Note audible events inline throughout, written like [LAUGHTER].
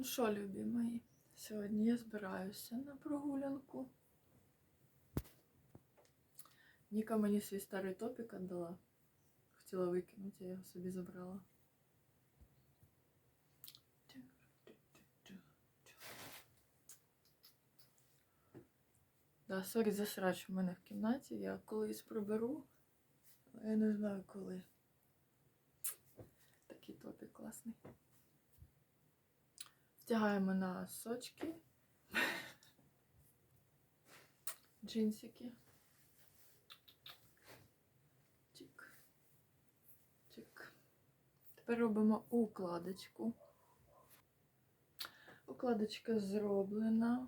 Ну що, любі мої, сьогодні я збираюся на прогулянку. Ніка мені свій старий топік віддала. Хотіла викинути, я його собі забрала. Да, сорі за срач у мене в кімнаті. Я колись приберу. але Я не знаю коли. Втягаємо на сочки. [LAUGHS] Джинсики. Чик. Чик. Тепер робимо укладочку. Укладочка зроблена.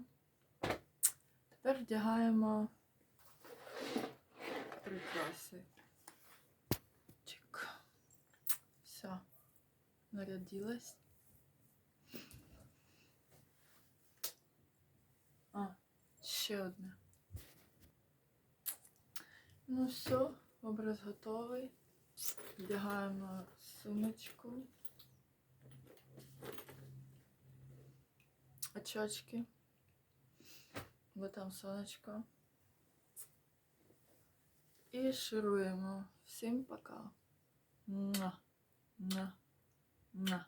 Тепер вдягаємо прикраси. Чик. Все. Нарядилась. Ще одне. Ну все, образ готовий. Вдягаємо сумочку. Очочки. Бо там сонечко. І шируємо. Всім пока. Муа. Муа. Муа.